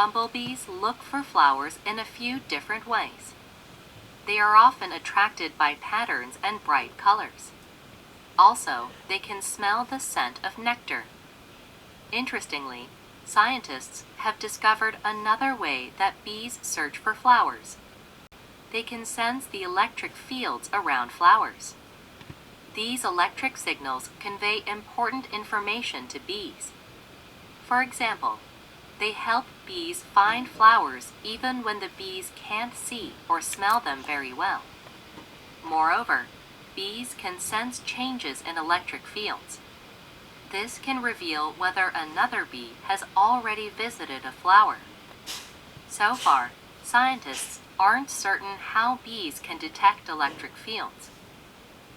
Bumblebees look for flowers in a few different ways. They are often attracted by patterns and bright colors. Also, they can smell the scent of nectar. Interestingly, scientists have discovered another way that bees search for flowers. They can sense the electric fields around flowers. These electric signals convey important information to bees. For example, they help bees find flowers even when the bees can't see or smell them very well. Moreover, bees can sense changes in electric fields. This can reveal whether another bee has already visited a flower. So far, scientists aren't certain how bees can detect electric fields.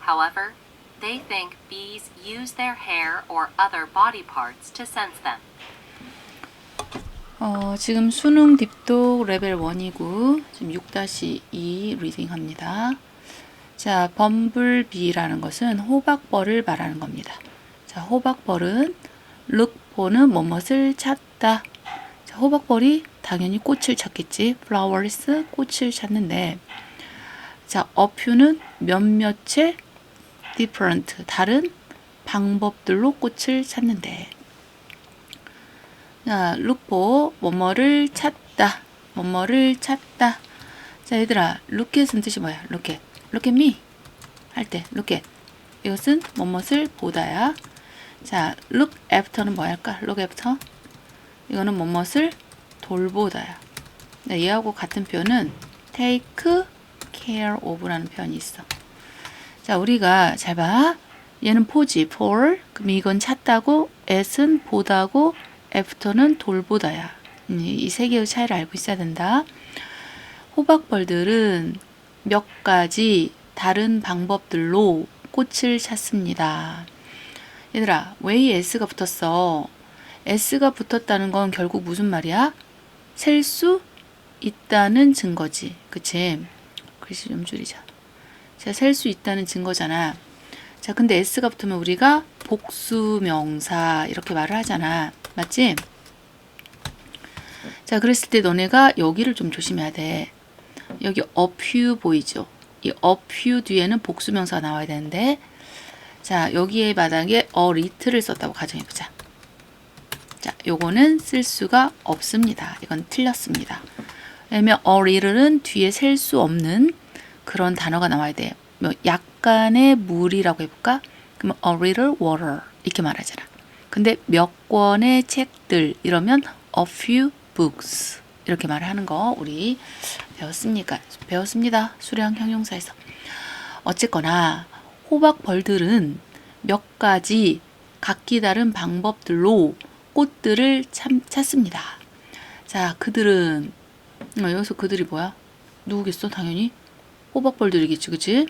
However, they think bees use their hair or other body parts to sense them. 어, 지금 수능 딥독 레벨 1이고 지금 6-2 리딩합니다. 자, 범블비라는 것은 호박벌을 말하는 겁니다. 자, 호박벌은 for는 뭐뭇을 찾다. 자, 호박벌이 당연히 꽃을 찾겠지. flowers 꽃을 찾는데 자, a few는 몇몇의 different 다른 방법들로 꽃을 찾는데 자, for 뭐뭐를 찾다. 뭐뭐를 찾다. 자, 얘들아, at은 뜻이 뭐야? look at me. 할때 at. 이것은 뭐뭇을 보다야. 자, look after는 뭐 할까? look after. 이거는 뭐뭇을 돌보다야. 네, 얘하고 같은 표현은 take care of라는 표현이 있어. 자, 우리가 잘 봐. 얘는 포지, for. 그럼 이건 찾다고, at은 보다고, after는 돌보다야. 이 세 개의 차이를 알고 있어야 된다. 호박벌들은 몇 가지 다른 방법들로 꽃을 찾습니다. 얘들아, 왜 이 S가 붙었어? S가 붙었다는 건 결국 무슨 말이야? 셀 수 있다는 증거지. 그치? 글씨 좀 줄이자. 자, 셀 수 있다는 증거잖아. 자, 근데 S가 붙으면 우리가 복수명사 이렇게 말을 하잖아. 맞지? 자, 그랬을 때 너네가 여기를 좀 조심해야 돼. 여기 a few 보이죠? 이 a few 뒤에는 복수명사가 나와야 되는데 자, 여기에 마당에 a little을 썼다고 가정해보자. 자, 요거는 쓸 수가 없습니다. 이건 틀렸습니다. 왜냐면 a little은 뒤에 셀 수 없는 그런 단어가 나와야 돼요. 뭐 약간의 물이라고 해볼까? 그러면 a little water 이렇게 말하잖아. 근데 몇 권의 책들 이러면 a few books 이렇게 말을 하는 거 우리 배웠습니까? 배웠습니다. 수량 형용사에서. 어쨌거나 호박벌들은 몇 가지 각기 다른 방법들로 꽃들을 참, 찾습니다. 자, 그들은 어, 여기서 그들이 뭐야? 누구겠어? 당연히 호박벌들이겠지, 그치?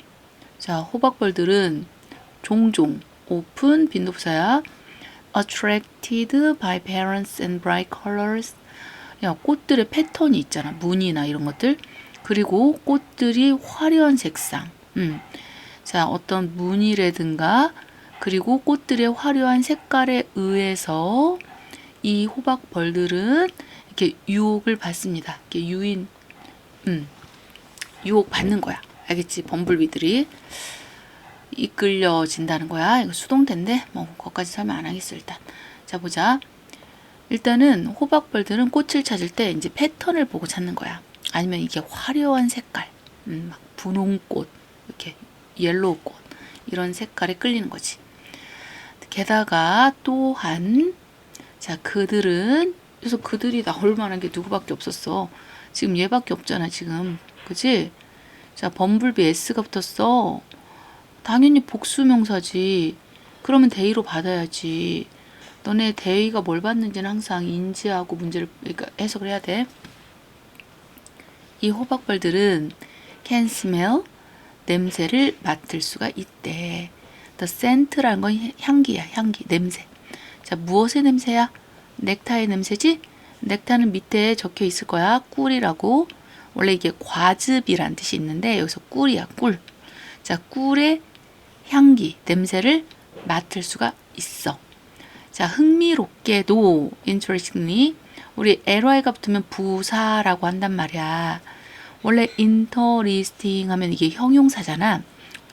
자, 호박벌들은 종종 오픈 빈도부사야 attracted by parents and bright colors 야, 꽃들의 패턴이 있잖아. 무늬나 이런 것들. 그리고 꽃들이 화려한 색상. 음. 자, 어떤 무늬라든가 그리고 꽃들의 화려한 색깔에 의해서 이 호박벌들은 이렇게 유혹을 받습니다. 이렇게 유인, 음, 유혹 받는 거야. 알겠지? 범블비들이 이끌려진다는 거야. 이거 수동태인데 뭐 그것까지 설명 안 하겠어 일단. 자 보자. 일단은 호박벌들은 꽃을 찾을 때 이제 패턴을 보고 찾는 거야. 아니면 이게 화려한 색깔, 음, 막 분홍꽃, 이렇게 옐로우 꽃 이런 색깔에 끌리는 거지. 게다가 또한 자 그들은 그래서 그들이 나올 만한 게 누구밖에 없었어. 지금 얘밖에 없잖아 지금, 그지? 자 범블비 S가 붙었어. 당연히 복수명사지. 그러면 대의로 받아야지. 너네 대의가 뭘 받는지는 항상 인지하고 문제를 그러니까 해석을 해야 돼. 이 호박벌들은 can smell 냄새를 맡을 수가 있대. The scent라는 건 향기야, 향기, 냄새. 자, 무엇의 냄새야? 넥타의 냄새지? 넥타는 밑에 적혀 있을 거야. 꿀이라고. 원래 이게 과즙이란 뜻이 있는데 여기서 꿀이야, 꿀. 자, 꿀의 향기, 냄새를 맡을 수가 있어. 자, 흥미롭게도 interestingly 우리 ly가 붙으면 부사라고 한단 말이야. 원래 interesting 하면 이게 형용사잖아.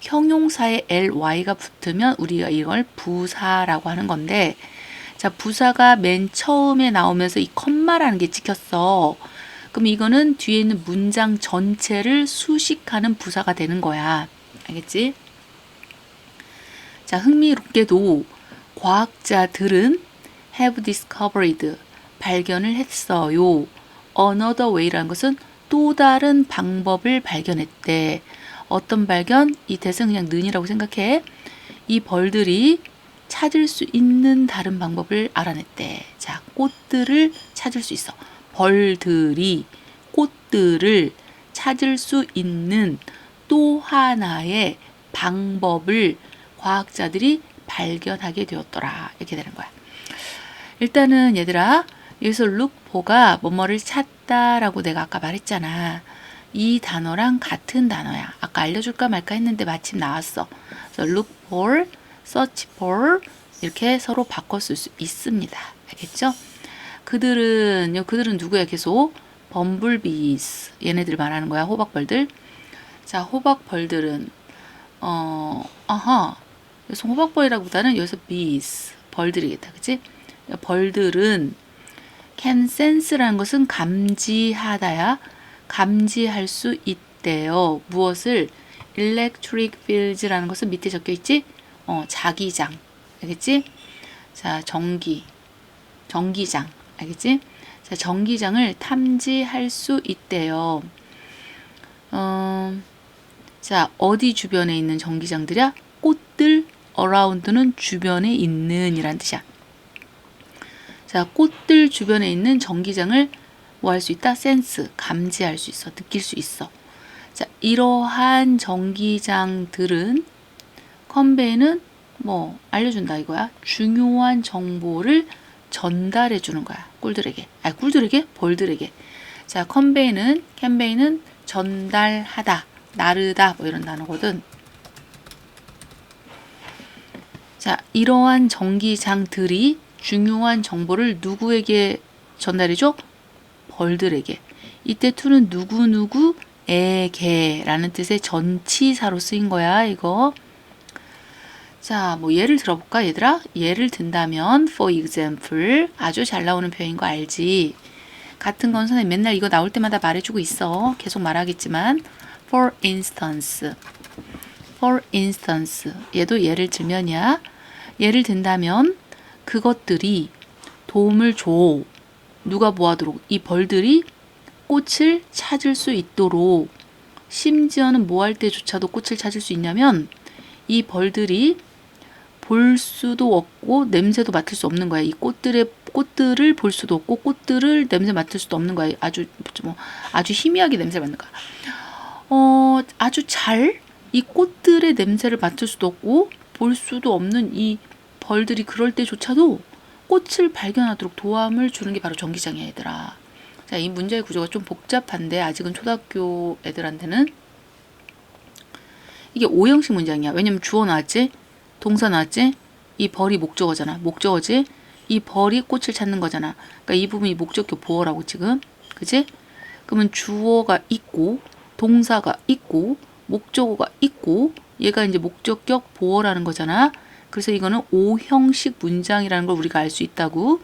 형용사에 ly가 붙으면 우리가 이걸 부사라고 하는 건데 자, 부사가 맨 처음에 나오면서 이 컴마라는 게 찍혔어. 그럼 이거는 뒤에 있는 문장 전체를 수식하는 부사가 되는 거야. 알겠지? 자, 흥미롭게도 과학자들은 have discovered 발견을 했어요. another way라는 것은 또 다른 방법을 발견했대. 어떤 발견? 이 대상 그냥 는이라고 생각해. 이 벌들이 찾을 수 있는 다른 방법을 알아냈대. 자, 꽃들을 찾을 수 있어. 벌들이 꽃들을 찾을 수 있는 또 하나의 방법을 과학자들이 발견하게 되었더라. 이렇게 되는 거야. 일단은 얘들아, 여기서 for가 뭐뭐를 찾다라고 내가 아까 말했잖아. 이 단어랑 같은 단어야. 아까 알려줄까 말까 했는데 마침 나왔어. 그래서 look for, search for 이렇게 서로 바꿔 쓸 수 있습니다. 알겠죠? 그들은 요 그들은 누구야 계속 범블비스 얘네들 말하는 거야 호박벌들. 자 호박벌들은 어 아하 여기서 호박벌이라기보다는 여기서 bees 벌들이겠다, 그치? 벌들은 can sense라는 것은 감지하다야 감지할 수 있대요. 무엇을 electric fields라는 것은 밑에 적혀 있지? 어, 자기장. 알겠지? 자, 전기. 전기장. 알겠지? 자, 전기장을 탐지할 수 있대요. 어, 자, 어디 주변에 있는 전기장들이야? 꽃들 around는 주변에 있는 이란 뜻이야. 자, 꽃들 주변에 있는 전기장을 뭐 할 수 있다? 센스, 감지할 수 있어, 느낄 수 있어. 자, 이러한 전기장들은 컨베이는 뭐 알려준다 이거야. 중요한 정보를 전달해 주는 거야. 꿀들에게. 아, 꿀들에게? 벌들에게. 자, 컨베이는 캠베이는 전달하다, 나르다 뭐 이런 단어거든. 자, 이러한 전기장들이 중요한 정보를 누구에게 전달해줘? 벌들에게. 이때 to는 누구누구에게라는 뜻의 전치사로 쓰인 거야, 이거. 자, 뭐 예를 들어볼까, 얘들아? 예를 든다면, for example, 아주 잘 나오는 표현인 거 알지? 같은 건 선생님 맨날 이거 나올 때마다 말해주고 있어. 계속 말하겠지만, for instance, for instance, 얘도 예를 들면이야. 예를 든다면, 그것들이 도움을 줘. 누가 뭐하도록? 이 벌들이 꽃을 찾을 수 있도록 심지어는 뭐 할 때조차도 꽃을 찾을 수 있냐면 이 벌들이 볼 수도 없고 냄새도 맡을 수 없는 거야. 이 꽃들의 꽃들을 볼 수도 없고 꽃들을 냄새 맡을 수도 없는 거야. 아주 뭐 아주 희미하게 냄새 맡는 거야. 어, 아주 잘 이 꽃들의 냄새를 맡을 수도 없고 볼 수도 없는 이 벌들이 그럴 때조차도 꽃을 발견하도록 도움을 주는 게 바로 전기장이야, 얘들아. 자, 이 문제의 구조가 좀 복잡한데 아직은 초등학교 애들한테는 이게 오형식 문장이야. 왜냐면 주어 나왔지? 동사 나왔지? 이 벌이 목적어잖아. 목적어지? 이 벌이 꽃을 찾는 거잖아. 그러니까 이 부분이 목적격 보어라고 지금. 그지? 그러면 주어가 있고 동사가 있고 목적어가 있고 얘가 이제 목적격 보어라는 거잖아. 그래서 이거는 오형식 문장이라는 걸 우리가 알 수 있다고.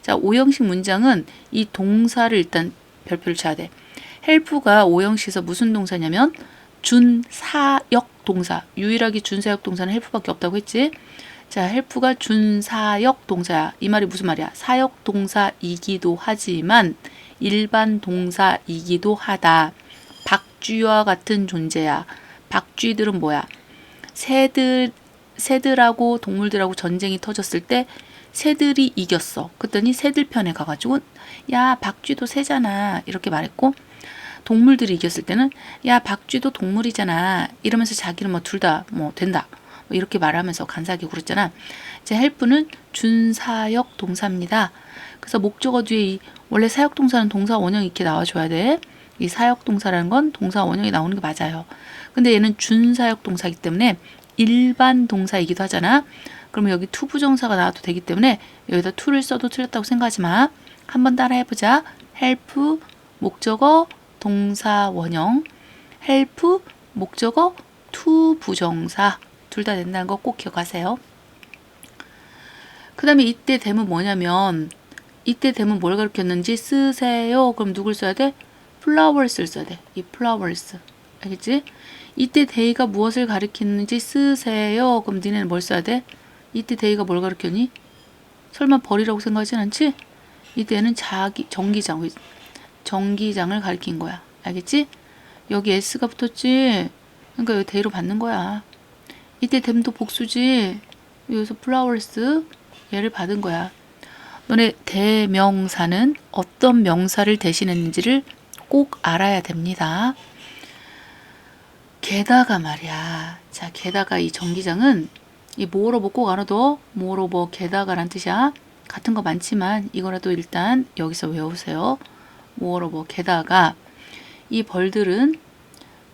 자, 오형식 문장은 이 동사를 일단 별표를 쳐야 돼. 헬프가 오형식에서 무슨 동사냐면 준사역 동사. 유일하게 준사역 동사는 헬프밖에 없다고 했지. 자, 헬프가 준사역 동사야. 이 말이 무슨 말이야? 사역 동사이기도 하지만 일반 동사이기도 하다. 박쥐와 같은 존재야. 박쥐들은 뭐야? 새들 새들하고 동물들하고 전쟁이 터졌을 때 새들이 이겼어. 그랬더니 새들 편에 가가지고 야 박쥐도 새잖아 이렇게 말했고 동물들이 이겼을 때는 야 박쥐도 동물이잖아 이러면서 자기는 뭐 둘 다뭐 된다 뭐 이렇게 말하면서 간사하게 굴었잖아. 이제 헬프는 준사역 동사입니다. 그래서 목적어 뒤에 이 원래 사역 동사는 동사 원형 이렇게 나와줘야 돼. 이 사역 동사라는 건 동사 원형이 나오는 게 맞아요. 근데 얘는 준사역 동사이기 때문에 일반 동사이기도 하잖아. 그러면 여기 투 부정사가 나와도 되기 때문에 여기다 투를 써도 틀렸다고 생각하지 마. 한번 따라 해보자. help 목적어 동사 원형 help 목적어 to 부정사 둘 다 된다는 거 꼭 기억하세요. 그 다음에 이때 대문 뭐냐면 이때 대문 뭘 가르쳤는지 쓰세요. 그럼 누굴 써야 돼? Flowers를 써야 돼. 이 flowers. 알겠지? 이때 데이가 무엇을 가리키는지 쓰세요. 그럼 니네는 뭘 써야 돼? 이때 데이가 뭘 가리켰니? 설마 벌이라고 생각하진 않지? 이때는 자기 정기장 정기장을 가리킨 거야. 알겠지? 여기 s가 붙었지. 그러니까 여기 데이로 받는 거야. 이때 댐도 복수지. 여기서 flowers 얘를 받은 거야. 너네 대명사는 어떤 명사를 대신했는지를 꼭 알아야 됩니다. 게다가 말이야. 자, 게다가 이 정기장은 이 모어로버 꼭 알아둬. 모어로버 게다가란 뜻이야. 같은 거 많지만 이거라도 일단 여기서 외우세요. 모어로버 게다가 이 벌들은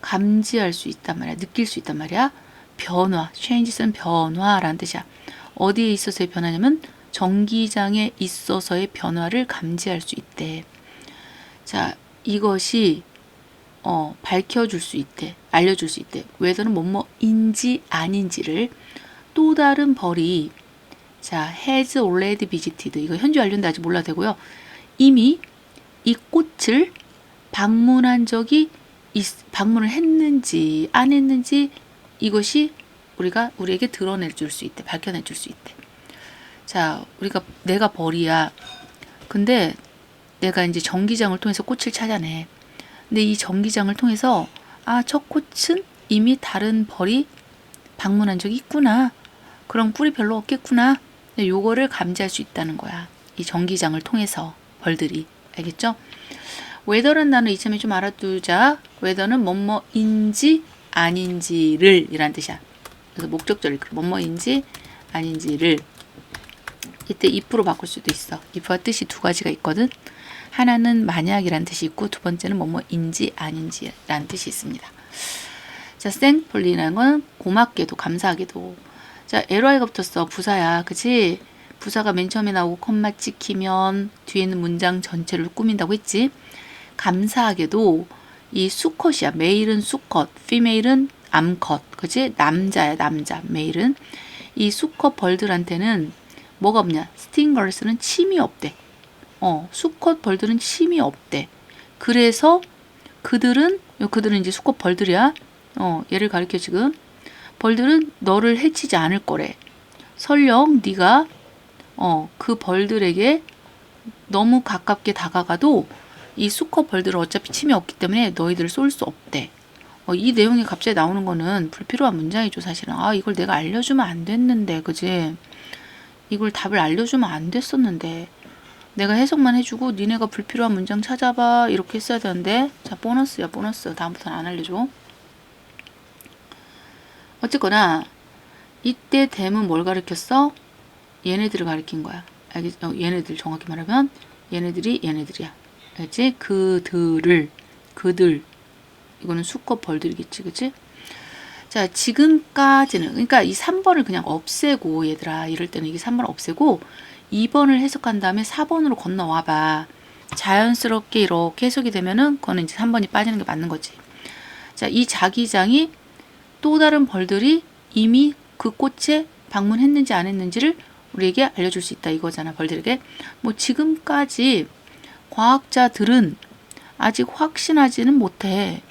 감지할 수 있단 말이야. 느낄 수 있단 말이야. 변화, changes는 변화라는 뜻이야. 어디에 있어서의 변화냐면 전기장에 있어서의 변화를 감지할 수 있대. 자, 이것이 어, 밝혀줄 수 있대. 알려줄 수 있대. 웨더는 뭐뭐인지 아닌지를 또 다른 벌이 자, has already visited. 이거 현재 완료인데 아직 몰라도 되고요. 이미 이 꽃을 방문한 적이 있- 방문을 했는지 안 했는지 이것이 우리가 우리에게 드러내 줄 수 있대. 밝혀내 줄 수 있대. 자, 우리가 내가 벌이야. 근데 내가 이제 전기장을 통해서 꽃을 찾아내. 근데 이 전기장을 통해서 아, 저 꽃은 이미 다른 벌이 방문한 적이 있구나. 그럼 꿀이 별로 없겠구나. 근데 요거를 감지할 수 있다는 거야. 이 전기장을 통해서 벌들이. 알겠죠? 웨더라는 단어 이참에 좀 알아두자. 웨더는 뭐뭐인지 아닌지를 이란 뜻이야. 그래서 목적절이 뭐뭐인지 아닌지를 이때 if로 바꿀 수도 있어. if와 뜻이 두 가지가 있거든. 하나는 만약이란 뜻이 있고 두 번째는 뭐뭐인지 아닌지란 뜻이 있습니다. 자, thankfully라는 건 고맙게도 감사하게도. 자, ly가 붙었어. 부사야. 그치? 부사가 맨 처음에 나오고 콤마 찍히면 뒤에 있는 문장 전체를 꾸민다고 했지. 감사하게도 이 수컷이야. 메일은 수컷, 피메일은 암컷. 그치? 남자야, 남자. 메일은. 이 수컷 벌들한테는 뭐가 없냐? 스팅걸스는 침이 없대. 어, 수컷 벌들은 침이 없대. 그래서 그들은 요 그들은 이제 수컷 벌들이야. 어, 얘를 가리켜 지금. 벌들은 너를 해치지 않을 거래. 설령 네가 어, 그 벌들에게 너무 가깝게 다가가도 이 수컷 벌들은 어차피 침이 없기 때문에 너희들을 쏠 수 없대. 어, 이 내용이 갑자기 나오는 거는 불필요한 문장이죠, 사실은. 아, 이걸 내가 알려주면 안 됐는데, 그지? 이걸 답을 알려주면 안 됐었는데. 내가 해석만 해주고 니네가 불필요한 문장 찾아봐. 이렇게 했어야 되는데 자 보너스야 보너스. 다음부터는 안 알려줘. 어쨌거나 이때 댐은 뭘 가리켰어? 얘네들을 가리킨 거야. 알겠, 어, 얘네들 정확히 말하면 얘네들이 얘네들이야. 알겠지? 그들을 그들. 이거는 수컷 벌들이겠지 그치? 자 지금까지는 그러니까 이 3번을 그냥 없애고 얘들아. 이럴 때는 이게 3번을 없애고 2번을 해석한 다음에 4번으로 건너와 봐. 자연스럽게 이렇게 해석이 되면은 그거는 이제 3번이 빠지는 게 맞는 거지. 자, 이 자기장이 또 다른 벌들이 이미 그 꽃에 방문했는지 안 했는지를 우리에게 알려줄 수 있다 이거잖아 벌들에게. 뭐 지금까지 과학자들은 아직 확신하지는 못해.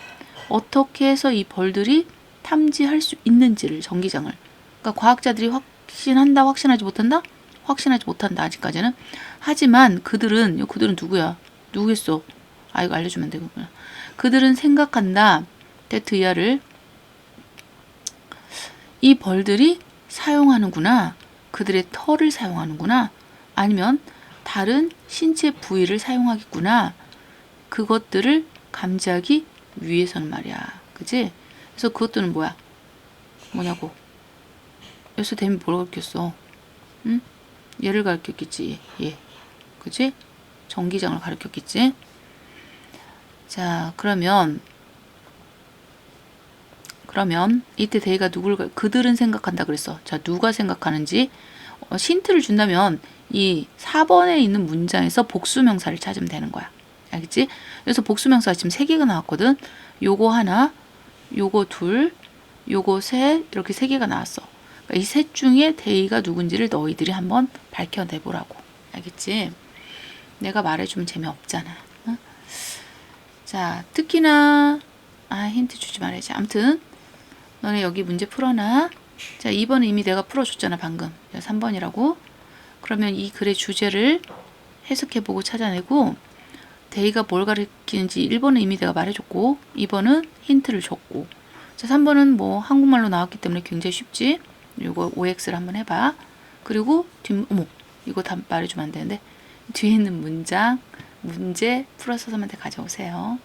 어떻게 해서 이 벌들이 탐지할 수 있는지를 전기장을. 그러니까 과학자들이 확신한다 확신하지 못한다? 확신하지 못한다 아직까지는. 하지만 그들은 그들은 누구야? 누구겠어? 아 이거 알려주면 되겠구나 그들은 생각한다. 데트이아를 이 벌들이 사용하는구나. 그들의 털을 사용하는구나. 아니면 다른 신체 부위를 사용하겠구나. 그것들을 감지하기 위해서는 말이야. 그지 그래서 그것들은 뭐야? 뭐냐고. 여기서 댐이 뭐라고 읽혔어? 응? 얘를 가르쳤겠지. 얘. 그지? 전기장을 가르쳤겠지? 자, 그러면 그러면 이때 데이가 누굴 가- 그들은 생각한다 그랬어. 자, 누가 생각하는지 어, 힌트를 준다면 이 4번에 있는 문장에서 복수명사를 찾으면 되는 거야. 알겠지? 그래서 복수명사가 지금 3개가 나왔거든. 요거 하나, 요거 둘, 요거 셋 이렇게 3개가 나왔어. 이 셋 중에 대의가 누군지를 너희들이 한번 밝혀내보라고. 알겠지? 내가 말해주면 재미없잖아. 응? 자, 특히나 아 힌트 주지 말아야지. 아무튼 너네 여기 문제 풀어놔. 자, 2번은 이미 내가 풀어줬잖아, 방금. 3번이라고. 그러면 이 글의 주제를 해석해보고 찾아내고, 대의가 뭘 가리키는지 1번은 이미 내가 말해줬고, 2번은 힌트를 줬고, 자, 3번은 뭐 한국말로 나왔기 때문에 굉장히 쉽지? 이거 OX를 한번 해봐. 그리고 뒷, 어머, 이거 다 말해주면 안 되는데, 뒤에 있는 문장, 문제 풀어서 선한테 가져오세요.